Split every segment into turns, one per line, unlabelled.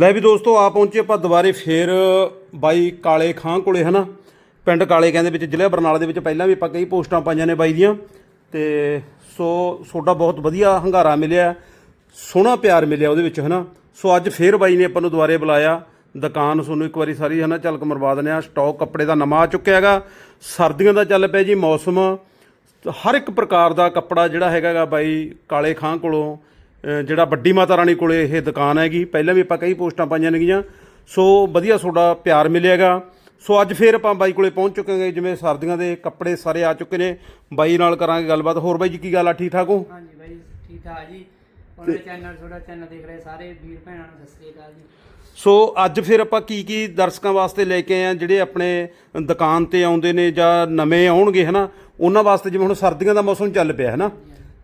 ਲੈ ਵੀ ਦੋਸਤੋ, ਆ ਪਹੁੰਚੇ ਆਪਾਂ ਦੁਬਾਰੇ ਫੇਰ ਬਾਈ ਕਾਲੇ ਖਾਂ ਕੋਲੇ, ਹਨਾ? ਪਿੰਡ ਕਾਲੇ ਕਹਿੰਦੇ ਵਿੱਚ, ਜ਼ਿਲ੍ਹਾ ਬਰਨਾਲਾ ਦੇ ਵਿੱਚ ਪਹਿਲਾਂ ਵੀ ਆਪਾਂ ਕਈ ਪੋਸਟਾਂ ਪਾਈਆਂ ਨੇ ਬਾਈ ਦੀਆਂ। ਤੇ ਸੋ ਤੁਹਾਡਾ ਬਹੁਤ ਵਧੀਆ ਹੰਗਾਰਾ ਮਿਲਿਆ, ਸੋਹਣਾ ਪਿਆਰ ਮਿਲਿਆ ਉਹਦੇ ਵਿੱਚ, ਹਨਾ? ਸੋ ਅੱਜ ਫੇਰ ਬਾਈ ਨੇ ਆਪਾਂ ਨੂੰ ਦੁਬਾਰੇ ਬੁਲਾਇਆ। ਦੁਕਾਨ ਤੁਹਾਨੂੰ ਇੱਕ ਵਾਰੀ ਸਾਰੀ, ਹਨਾ, ਝਲਕ ਮਰਵਾ ਦਿੰਦੇ ਆ ਸਟਾਕ ਕੱਪੜੇ ਦਾ ਨਵਾਂ ਆ ਚੁੱਕਿਆ ਹੈਗਾ। ਸਰਦੀਆਂ ਦਾ ਚੱਲ ਪਿਆ ਜੀ ਮੌਸਮ। ਹਰ ਇੱਕ ਪ੍ਰਕਾਰ ਦਾ ਕੱਪੜਾ ਜਿਹੜਾ ਹੈਗਾ ਗਾ ਬਾਈ ਕਾਲੇ ਖਾਂ ਕੋਲੋਂ ਜਿਹੜਾ ਵੱਡੀ ਮਾਤਾ ਰਾਣੀ ਕੋਲੇ ਇਹ ਦੁਕਾਨ ਹੈਗੀ ਪਹਿਲਾਂ ਵੀ ਆਪਾਂ ਕਈ ਪੋਸਟਾਂ ਪਾਈਆਂ ਨੇਗੀਆਂ। ਸੋ ਵਧੀਆ ਤੁਹਾਡਾ ਪਿਆਰ ਮਿਲਿਆਗਾ। ਸੋ ਅੱਜ ਫੇਰ ਆਪਾਂ ਬਾਈ ਕੋਲੇ ਪਹੁੰਚ ਚੁੱਕੇ ਹਾਂ ਜਿਵੇਂ ਸਰਦੀਆਂ ਦੇ ਕੱਪੜੇ ਸਾਰੇ ਆ ਚੁੱਕੇ ਨੇ। ਬਾਈ ਨਾਲ ਕਰਾਂਗੇ ਗੱਲਬਾਤ। ਹੋਰ ਬਾਈ ਜੀ ਕੀ ਗੱਲ ਆ? ਠੀਕ ਠਾਕ ਹੋ?
ਹਾਂਜੀ ਬਾਈ ਠੀਕ ਠਾਕ ਜੀ। ਉਹਨਾਂ ਚੈਨਲ ਤੁਹਾਡਾ ਚੈਨਲ ਦੇਖ ਰਹੇ ਸਾਰੇ ਵੀਰ ਭੈਣਾਂ ਨੂੰ ਸਤਿ ਸ੍ਰੀ ਅਕਾਲ ਜੀ।
ਸੋ ਅੱਜ ਫਿਰ ਆਪਾਂ ਕੀ ਕੀ ਦਰਸ਼ਕਾਂ ਵਾਸਤੇ ਲੈ ਕੇ ਆਏ ਆ ਜਿਹੜੇ ਆਪਣੇ ਦੁਕਾਨ ਤੇ ਆਉਂਦੇ ਨੇ ਜਾਂ ਨਵੇਂ ਆਉਣਗੇ ਹਨਾ? ਉਹਨਾਂ ਵਾਸਤੇ ਜਿਵੇਂ ਹੁਣ ਸਰਦੀਆਂ ਦਾ ਮੌਸਮ ਚੱਲ ਪਿਆ ਹਨਾ?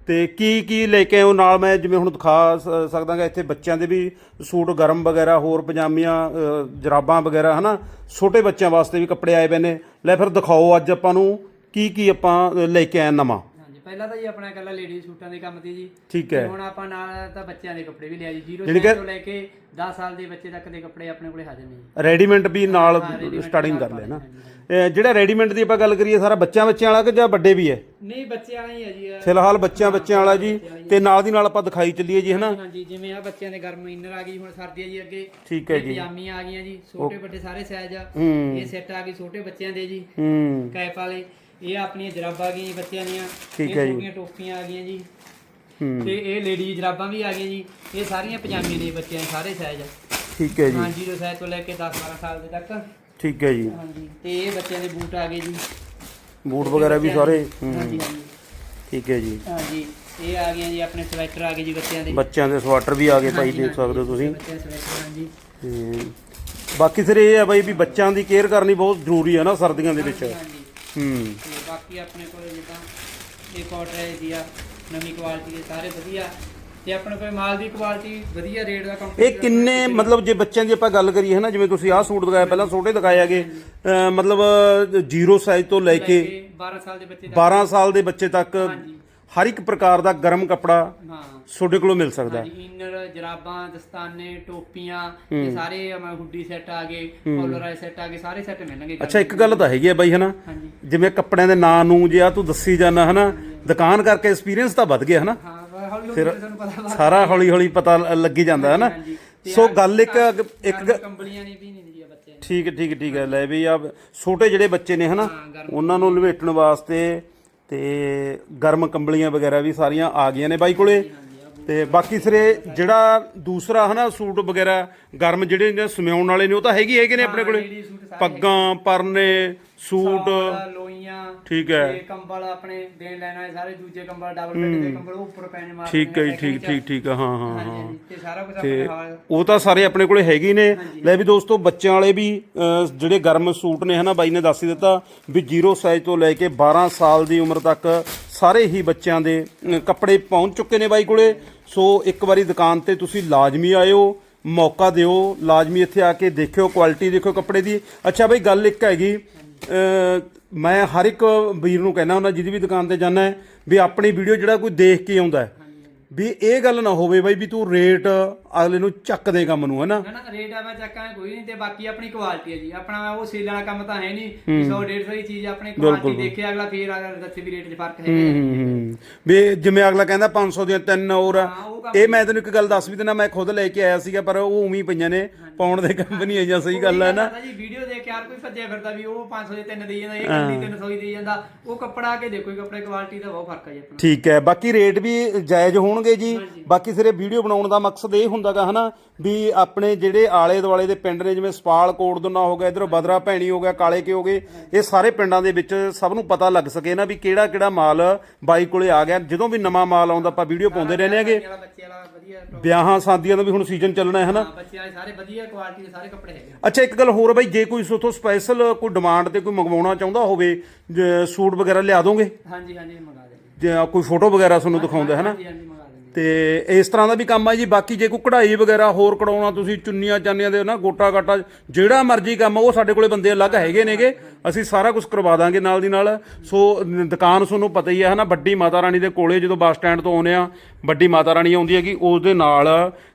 ਤੇ ਕੀ ਕੀ ਲੈ ਕੇ ਆਏ ਨਾਲ ਮੈਂ ਜਿਵੇਂ ਹੁਣ ਦਿਖਾ ਸ- ਸਕਦਾਗਾ, ਇੱਥੇ ਬੱਚਿਆਂ ਦੇ ਵੀ ਸੂਟ ਗਰਮ ਵਗੈਰਾ, ਹੋਰ ਪਜਾਮੀਆਂ ਜਰਾਬਾਂ ਵਗੈਰਾ, ਹਨਾ? ਛੋਟੇ ਬੱਚਿਆਂ ਵਾਸਤੇ ਵੀ ਕੱਪੜੇ ਆਏ ਪਏ ਨੇ। ਲੈ ਫਿਰ ਦਿਖਾਓ ਅੱਜ ਆਪਾਂ ਨੂੰ ਕੀ ਕੀ ਆਪਾਂ ਲੈ ਕੇ ਆਏ ਨਵਾਂ।
ਪਹਿਲਾਂ ਤਾਂ ਜੀ ਆਪਣਾ ਇਕੱਲਾ ਲੇਡੀ ਸੂਟਾਂ ਦੇ ਕੰਮ ਤੇ ਜੀ।
ਠੀਕ ਹੈ।
ਹੁਣ ਆਪਾਂ ਨਾਲ ਤਾਂ ਬੱਚਿਆਂ ਦੇ ਕੱਪੜੇ ਵੀ ਲਿਆ ਜੀ। 0
ਜਾਣੀ ਕਿ-
ਤੋਂ ਲੈ ਕੇ 10 ਸਾਲ ਦੇ ਬੱਚੇ ਤੱਕ ਦੇ ਕੱਪੜੇ ਆਪਣੇ ਕੋਲੇ ਹਾਜ਼ਰ ਨੇ ਜੀ।
ਰੈਡੀਮੇਡ ਵੀ ਨਾਲ ਸਟਾਰਟਿੰਗ ਕਰ ਲਿਆ ਨਾ। ਜਿਹੜਾ ਰੈਡੀਮੇਡ ਦੀ ਆਪਾਂ ਗੱਲ ਕਰੀਏ ਸਾਰਾ ਬੱਚਿਆਂ ਬੱਚਿਆਂ ਵਾਲਾ ਕਿ ਜਾਂ ਵੱਡੇ ਵੀ ਹੈ?
ਨਹੀਂ ਬੱਚਿਆਂ ਵਾਲਾ ਹੀ ਹੈ ਜੀ।
ਫਿਲਹਾਲ ਬੱਚਿਆਂ ਬੱਚਿਆਂ ਵਾਲਾ ਜੀ। ਤੇ ਨਾਲ ਦੀ ਨਾਲ ਆਪਾਂ ਦਿਖਾਈ ਚੱਲੀਏ ਜੀ ਹਨਾ?
ਹਾਂਜੀ ਜਿਵੇਂ ਆ ਬੱਚਿਆਂ ਦੇ ਗਰਮ ਇਨਰ ਆ ਗਈ ਹੁਣ ਸਰਦੀ ਆ ਜੀ ਅੱਗੇ।
ਠੀਕ ਹੈ ਜੀ।
ਪਜਾਮੀਆਂ ਆ ਗਈਆਂ ਜੀ ਛੋਟੇ ਵੱਡੇ ਸਾਰੇ ਸਾਈਜ਼ ਆ। ਇਹ ਸੈੱਟ ਆ ਗਈ ਛੋਟੇ ਬੱਚਿਆਂ ਦੇ ਜੀ। ਕੈਪ ਵਾਲੇ। ਇਹ ਆਪਣੀਆਂ ਜਰਾਬਾਂ ਆ ਗਈਆਂ ਜੀ ਬੱਚਿਆਂ ਦੀਆਂ।
ਠੀਕ ਹੈ ਜੀ।
ਛੋਟੀਆਂ ਟੋਪੀਆਂ ਆ ਗਈਆਂ ਜੀ।
ਹੂੰ।
ਤੇ ਇਹ ਲੇਡੀ ਜਰਾਬਾਂ ਵੀ ਆ ਗਈਆਂ ਜੀ। ਇਹ ਸਾਰੀਆਂ ਪਜਾਮੇ ਦੇ ਬੱਚਿਆਂ ਦੇ ਸਾਰੇ ਸਾਈਜ਼
ਠੀਕ ਹੈ ਜੀ।
ਹਾਂਜੀ ਜੋ ਸਾਈਜ਼ ਤੋਂ ਲੈ ਕੇ 10 12 ਸਾਲ ਦੇ ਤੱਕ।
ਠੀਕ ਹੈ ਜੀ।
ਹਾਂਜੀ ਤੇ ਇਹ ਬੱਚਿਆਂ ਦੇ ਬੂਟ ਆ ਗਏ ਜੀ।
ਬੂਟ ਵਗੈਰਾ ਵੀ ਸਾਰੇ? ਹੂੰ,
ਹਾਂਜੀ ਹਾਂਜੀ।
ਠੀਕ ਹੈ ਜੀ।
ਹਾਂਜੀ ਇਹ ਆ ਗਈਆਂ ਜੀ ਆਪਣੇ ਸਵੈਟਰ ਆ ਗਏ ਜੀ ਬੱਚਿਆਂ ਦੇ।
ਬੱਚਿਆਂ ਦੇ ਸਵਾਟਰ ਵੀ ਆ ਗਏ ਭਾਈ
ਹਾਂਜੀ,
ਦੇਖ ਸਕਦੇ ਹੋ ਤੁਸੀਂ।
ਬੱਚਿਆਂ ਦੇ ਸਵੈਟਰ ਹਾਂਜੀ।
ਤੇ ਬਾਕੀ ਸਿਰ ਇਹ ਹੈ ਬਾਈ ਵੀ ਬੱਚਿਆਂ ਦੀ ਕੇਅਰ ਕਰਨੀ ਬਹੁਤ ਜ਼ਰੂਰੀ ਹੈ ਨਾ ਸਰਦੀਆਂ ਦੇ ਵਿੱਚ।
ਹਾਂਜੀ।
ਹੂੰ।
ਤੇ ਬਾਕੀ ਆਪਣੇ ਕੋਲ ਜਿੱਦਾਂ ਇਹ ਕਾਟਨ ਦੀ ਆ ਨਵੀਂ ਕੁਆਲਿਟੀ ਦੇ ਸਾਰੇ ਵਧੀਆ। ਤੇ ਆਪਣੇ ਕੋਲ ਮਾਲ ਦੀ ਕੁਆਲਿਟੀ ਵਧੀਆ ਰੇਟ ਦਾ ਕੰਪਨੀ
ਇਹ ਕਿੰਨੇ ਮਤਲਬ ਜੇ ਬੱਚਿਆਂ ਦੀ ਆਪਾਂ ਗੱਲ ਕਰੀਏ ਹਨਾ ਜਿਵੇਂ ਤੁਸੀਂ ਆਹ ਸੂਟ ਦਿਖਾਇਆ ਪਹਿਲਾਂ ਛੋਟੇ ਦਿਖਾਏ ਹੈਗੇ ਮਤਲਬ ਜ਼ੀਰੋ ਸਾਈਜ਼ ਤੋਂ ਲੈ ਕੇ
12 ਸਾਲ ਦੇ ਬੱਚੇ ਤੱਕ।
12 ਸਾਲ ਦੇ ਬੱਚੇ ਤੱਕ ਹਰ ਇੱਕ ਪ੍ਰਕਾਰ ਦਾ ਗਰਮ ਕੱਪੜਾ
ਹਾਂ।
ਤੁਹਾਡੇ ਕੋਲੋਂ ਮਿਲ ਸਕਦਾ।
ਹਾਂਜੀ ਇਨਰ ਜਰਾਬਾਂ ਦਸਤਾਨੇ ਟੋਪੀਆਂ ਇਹ ਸਾਰੇ ਹੁੱਡੀ ਸੈੱਟ ਆ ਗਏ ਕਾਲਰ ਵਾਲੇ ਸੈੱਟ ਆ ਗਏ ਸਾਰੇ ਸੈੱਟ ਮਿਲਣਗੇ
ਅੱਛਾ ਇੱਕ ਗੱਲ ਤਾਂ ਹੈਗੀ ਹੈ ਬਾਈ ਹਨਾ?
ਹਾਂਜੀ।
ਜਿਵੇਂ ਕੱਪੜਿਆਂ ਦੇ ਨਾਂ ਨੂੰ ਜੇ ਆ ਤੂੰ ਦੱਸੀ ਜਾਣਾ ਹਨਾ? ਦੁਕਾਨ ਕਰਕੇ ਐਕਸਪੀਰੀਅੰਸ ਤਾਂ ਵੱਧ ਗਿਆ ਹਨਾ?
ਹਾਂ ਹੌਲੀ ਹੌਲੀ ਤੁਹਾਨੂੰ ਪਤਾ ਲੱਗ
ਸਾਰਾ ਹੌਲੀ ਹੌਲੀ ਪਤਾ ਲ- ਲੱਗੀ ਜਾਂਦਾ ਹਨਾ?
ਹਾਂਜੀ ਤੇ
ਸੋ ਗੱਲ ਇੱਕ ਇੱਕ
ਗਰਮ ਕੰਬਲੀਆਂ ਨੇ ਵੀ ਨਹੀਂ ਦਿੰਦੀਆਂ ਬੱਚਿਆਂ ਨੂੰ।
ਠੀਕ ਹੈ, ਠੀਕ ਹੈ, ਠੀਕ ਹੈ। ਲੈ ਵੀ ਆ ਛੋਟੇ ਜਿਹੜੇ ਬੱਚੇ ਨੇ ਹਨਾ?
ਹਾਂ ਗਰਮ
ਉਹਨਾਂ ਨੂੰ ਲਵੇਟਣ ਵਾਸਤੇ ਤੇ ਗਰਮ ਕੰਬਲੀਆਂ ਵਗੈਰਾ ਵੀ ਸਾਰੀਆਂ ਆ ਗਈਆਂ ਨੇ ਬਾਈ ਕੋਲੇ। ਤੇ ਬਾਕੀ ਸਿਰੇ ਜਿਹੜਾ ਦੂਸਰਾ ਹਨਾ ਸੂਟ ਵਗੈਰਾ ਗਰਮ ਜਿਹੜੇ ਨੇ ਸਮਿਆਉਣ ਵਾਲੇ ਨੇ ਉਹ ਤਾਂ ਹੈਗੇ ਹੈਗੇ ਨੇ ਆਪਣੇ ਕੋਲੇ। ਪੱਗਾਂ ਪਰਨੇ ਸੂਟ
ਸਾਲ, ਲੋਈਆਂ
ਠੀਕ ਹੈ।
ਤੇ ਕੰਬਲ ਆਪਣੇ ਦੇਣ ਲੈਣ ਵਾਲੇ ਸਾਰੇ ਦੂਜੇ ਕੰਬਲ ਡਬਲ ਬੈੱਡ ਦੇ ਕੰਬਲ ਉਹ ਉੱਪਰ ਪੈਣ ਮਾਰ
ਠੀਕ ਹੈ ਜੀ ਠੀਕ ਠੀਕ ਠੀਕ ਹਾਂ ਹਾਂ ਹਾਂ
ਹਾਂਜੀ ਤੇ ਸਾਰਾ ਕੁਝ
ਤੇ
ਆਪਣੇ ਹਾਲ
ਉਹ ਤਾਂ ਸਾਰੇ ਆਪਣੇ ਕੋਲੇ ਹੈਗੇ ਹੀ ਨੇ। ਲੈ ਵੀ ਦੋਸਤੋ ਬੱਚਿਆਂ ਵਾਲੇ ਵੀ ਅਹ, ਜਿਹੜੇ ਗਰਮ ਸੂਟ ਨੇ ਹਨਾ ਬਾਈ ਨੇ ਦੱਸ ਹੀ ਦਿੱਤਾ ਵੀ 0 ਸਾਈਜ਼ ਤੋਂ ਲੈ ਕੇ 12 ਸਾਲ ਦੀ ਉਮਰ ਤੱਕ ਸਾਰੇ ਹੀ ਬੱਚਿਆਂ ਦੇ ਕੱਪੜੇ ਪਹੁੰਚ ਚੁੱਕੇ ਨੇ ਬਾਈ ਕੋਲੇ। ਸੋ ਇੱਕ ਵਾਰੀ ਦੁਕਾਨ ਤੇ ਤੁਸੀਂ ਲਾਜ਼ਮੀ ਆਇਓ ਮੌਕਾ ਦਿਓ ਲਾਜ਼ਮੀ ਇੱਥੇ ਆ ਕੇ ਦੇਖਿਓ ਕੁਆਲਿਟੀ ਦੇਖਿਓ ਕੱਪੜੇ ਦੀ। ਅੱਛਾ ਬਈ ਗੱਲ ਇੱਕ ਹੈਗੀ ਮੈਂ ਹਰ ਇੱਕ ਵੀਰ ਨੂੰ ਕਹਿਣਾ ਹੁੰਦਾ, ਜਿਹਦੀ ਵੀ ਦੁਕਾਨ ਤੇ ਜਾਣਾ ਵੀ ਆਪਣੀ ਵੀਡੀਓ ਜਿਹੜਾ ਕੋਈ ਦੇਖ ਕੇ ਆਉਂਦਾ ਵੀ ਇਹ ਗੱਲ ਨਾ ਹੋਵੇ ਬਾਈ, ਵੀ ਤੂੰ ਰੇਟ ਅਗਲੇ ਨੂੰ ਚੱਕ ਦੇ ਕੰਮ ਨੂੰ ਹਨਾ?
ਨਾ ਨਾ ਰੇਟ ਆ ਮੈਂ ਚੱਕਾਂ ਕੋਈ ਨਹੀਂ ਤੇ ਬਾਕੀ ਆਪਣੀ ਕੁਆਲਿਟੀ ਹੈ ਜੀ। ਆਪਣਾ ਉਹ ਸੇਲ ਵਾਲਾ ਕੰਮ ਤਾਂ ਹੈ ਨਹੀਂ 100 150 ਦੀ ਚੀਜ਼ ਆਪਣੀ ਕੁਆਲਿਟੀ ਦੇਖੇ ਅਗਲਾ ਫੇਰ ਅਗਰ ਦੱਸੇ ਵੀ ਰੇਟ 'ਚ ਫ਼ਰਕ ਹੈਗਾ। ਹੈ।
ਹੂੰ। ਵੀ ਜਿਵੇਂ ਅਗਲਾ ਕਹਿੰਦਾ 500 ਦੀਆਂ ਤਿੰਨ ਹੋਰ ਆ।
ਹਾਂ ਕੰਮ
ਇਹ ਮੈਂ ਤੈਨੂੰ ਇੱਕ ਗੱਲ ਦੱਸ ਵੀ ਦਿੰਦਾ ਮੈਂ ਖੁਦ ਲੈ ਕੇ ਆਇਆ ਸੀਗਾ ਪਰ ਉਹ ਉਵੇਂ ਹੀ ਪਈਆਂ ਨੇ ਪਾਉਣ ਦੇ ਕੰਪਨੀ ਆਈਆਂ ਸਹੀ ਗੱਲ ਹੈ ਨਾ।
ਜੀ ਵੀਡੀਓ ਦੇਖ ਕੇ ਯਾਰ ਕੋਈ ਭੱਜਿਆ ਫਿਰਦਾ ਵੀ ਉਹ 500 ਦੇ ਤਿੰਨ ਦੇਈ ਜਾਂਦਾ ਇਹ ਕੱਲੀ 300 ਦੀ ਦੇਈ ਜਾਂਦਾ। ਉਹ ਕੱਪੜਾ ਕੇ ਦੇਖੋ ਕੱਪੜੇ ਕੁਆਲਿਟੀ ਦਾ ਬਹੁਤ ਫ਼ਰਕ ਹੈ ਜੀ ਆਪਣਾ।
ਠੀਕ ਹੈ ਬਾਕੀ ਰੇਟ ਵੀ ਜਾਇਜ਼ ਹੋਣਗੇ ਜੀ। ਬਾਕੀ ਸਿਰੇ ਵੀਡੀਓ ਬਣਾਉਣ ਦਾ ਮਕਸਦ ਇਹ ਹੁੰਦਾਗਾ ਹਨਾ ਵੀ ਆਪਣੇ ਜਿਹੜੇ ਆਲੇ ਦੁਆਲੇ ਦੇ ਪਿੰਡ ਨੇ ਜਿਵੇਂ ਸਪਾਲ ਕੋਟਦੁਨਾ ਹੋ ਗਿਆ ਇਧਰ ਬਦਰਾ ਭੈਣੀ ਹੋ ਗਿਆ ਕਾਲੇ ਕੇ ਹੋ ਗਏ ਇਹ ਸਾਰੇ ਪਿੰਡਾਂ ਦੇ ਵਿੱਚ ਸਭ ਨੂੰ ਪਤਾ ਲੱਗ ਸਕੇ ਨਾ ਵੀ ਕਿਹੜਾ ਕਿਹੜਾ ਮਾਲ ਬਾਈ ਕੋਲੇ ਆ ਗਿਆ। ਜਦੋਂ ਵੀ ਨਵਾਂ ਮਾਲ ਆਉਂਦਾ ਆਪਾਂ ਵੀਡੀਓ ਪਾਉਂਦੇ ਰਹਿੰਦੇ
top-
ਵਿਆਹਾਂ ਸ਼ਾਦੀਆਂ ਦਾ ਵੀ ਹੁਣ ਸੀਜ਼ਨ ਚੱਲਣਾ ਹੈ ਹਨਾ।
ਹਾਂ ਬੱਚੇ ਵਾਲੇ ਸਾਰੇ ਵਧੀਆ ਕੁਆਲਿਟੀ ਦੇ ਸਾਰੇ ਕੱਪੜੇ ਹੈਗੇ।
ਅੱਛਾ ਇੱਕ ਗੱਲ ਹੋਰ ਬਾਈ ਜੇ ਕੋਈ ਸੋਥੋਂ ਸਪੈਸ਼ਲ ਕੋਈ ਡਿਮਾਂਡ ਤੇ ਕੋਈ ਮੰਗਵਾਉਣਾ ਚਾਹੁੰਦਾ ਹੋਵੇ ਸੂਟ ਵਗੈਰਾ ਲਿਆ ਦੋਗੇ?
ਹਾਂਜੀ ਹਾਂਜੀ ਮੰਗਾ ਦੇਣਗੇ
ਜੇ ਕੋਈ ਫੋਟੋ ਵਗੈਰਾ ਤੁਹਾਨੂੰ ਦਿਖਾਉਂਦਾ ਹੈ ਨਾ
ਹਾਂਜੀ
ਤੇ ਇਸ ਤਰ੍ਹਾਂ ਦਾ ਵੀ ਕੰਮ ਆ ਜੀ। ਬਾਕੀ ਜੇ ਕੋਈ ਕਢਾਈ ਵਗੈਰਾ ਹੋਰ ਕਢਾਉਣਾ ਤੁਸੀਂ ਚੁੰਨੀਆਂ ਚਾਨੀਆਂ ਦੇ ਨਾ ਗੋਟਾ ਗਾਟਾ ਜਿਹੜਾ ਮਰਜ਼ੀ ਕੰਮ ਆ, ਉਹ ਸਾਡੇ ਕੋਲੇ ਬੰਦੇ ਅਲੱਗ ਹੈਗੇ ਨੇਗੇ। ਅਸੀਂ ਸਾਰਾ ਕੁਝ ਕਰਵਾ ਦਾਂਗੇ ਨਾਲ ਦੀ ਨਾਲ। ਸੋ ਦੁਕਾਨ ਤੁਹਾਨੂੰ ਪਤਾ ਹੀ ਹੈ ਹਨਾ ਵੱਡੀ ਮਾਤਾ ਰਾਣੀ ਦੇ ਕੋਲੇ ਜਦੋਂ ਬੱਸ ਸਟੈਂਡ ਤੋਂ ਆਉਨੇ ਆ ਵੱਡੀ ਮਾਤਾ ਰਾਣੀ ਆਉਂਦੀ ਹੈਗੀ ਉਸ ਦੇ ਨਾਲ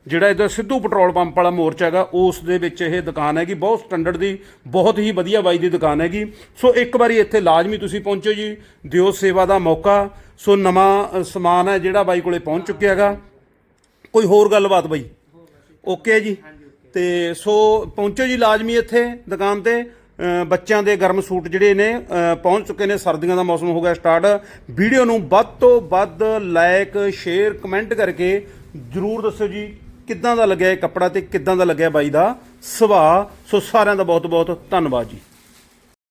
ਜਿਹੜਾ ਇਹਦਾ ਸਿੱਧੂ ਪੈਟਰੋਲ ਪੰਪ ਵਾਲਾ ਮੋਰਚਾ ਹੈਗਾ ਉਸ ਦੇ ਵਿੱਚ ਇਹ ਦੁਕਾਨ ਹੈਗੀ। ਬਹੁਤ ਸਟੈਂਡਰਡ ਦੀ ਬਹੁਤ ਹੀ ਵਧੀਆ ਬਾਈ ਦੀ ਦੁਕਾਨ ਹੈਗੀ। ਸੋ ਇੱਕ ਵਾਰੀ ਇੱਥੇ ਲਾਜ਼ਮੀ ਤੁਸੀਂ ਪਹੁੰਚੋ ਜੀ ਦਿਓ ਸੇਵਾ ਦਾ ਮੌਕਾ। ਸੋ ਨਵਾਂ ਸਮਾਨ ਹੈ ਜਿਹੜਾ ਬਾਈ ਕੋਲੇ ਪਹੁੰਚ ਚੁੱਕਿਆ ਹੈਗਾ। ਕੋਈ ਹੋਰ ਗੱਲਬਾਤ ਬਾਈ? ਓਕੇ ਜੀ? ਤੇ ਸੋ ਪਹੁੰਚੋ ਜੀ ਲਾਜ਼ਮੀ ਇੱਥੇ ਦੁਕਾਨ ਤੇ। ਬੱਚਿਆਂ ਦੇ ਗਰਮ ਸੂਟ ਜਿਹੜੇ ਨੇ ਪਹੁੰਚ ਚੁੱਕੇ ਨੇ। ਸਰਦੀਆਂ ਦਾ ਮੌਸਮ ਹੋ ਗਿਆ ਸਟਾਰਟ। ਵੀਡੀਓ ਨੂੰ ਵੱਧ ਤੋਂ ਵੱਧ ਲਾਈਕ ਸ਼ੇਅਰ ਕਮੈਂਟ ਕਰਕੇ ਜਰੂਰ ਦੱਸਿਓ ਜੀ ਕਿੱਦਾਂ ਦਾ ਲੱਗਿਆ ਇਹ ਕੱਪੜਾ ਤੇ ਕਿੱਦਾਂ ਦਾ ਲੱਗਿਆ ਬਾਈ ਦਾ ਸੁਭਾਅ ਸੋ ਸਾਰਿਆਂ ਦਾ ਬਹੁਤ ਬਹੁਤ ਧੰਨਵਾਦ ਜੀ।